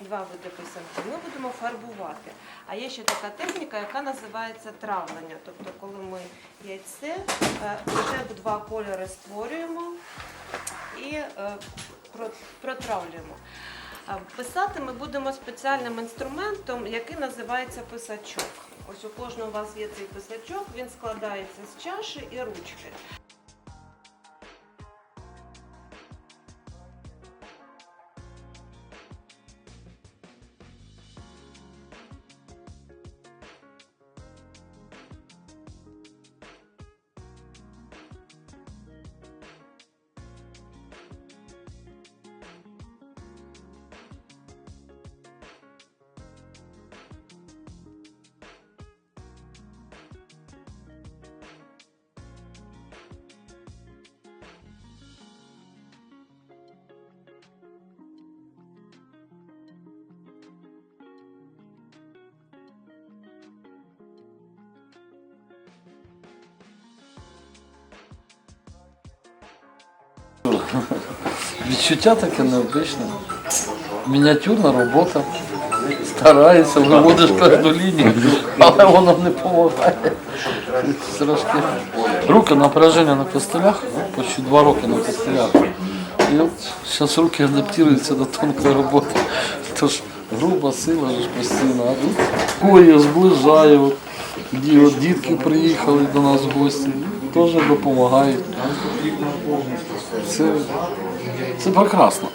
два види писанки. Ми будемо фарбувати. А є ще така техніка, яка називається травлення. Тобто, коли ми яйце е, вже два кольори створюємо і е, протравлюємо. Писати ми будемо спеціальним інструментом, який називається писачок. Ось у кожного у вас є цей писачок, він складається з чаші і ручки. Відчуття таке необичне. Мініатюрна робота. Стараєшся, виводиш кожну лінію, але воно не допомагає. Трошки. Руки напряження на костелях, почти два роки на костелях. І от зараз руки адаптуються до тонкої роботи. Тож груба сила ж постійно. А тут кої зближає. Дітки приїхали до нас в гості, теж допомагають. Це, це прекрасно.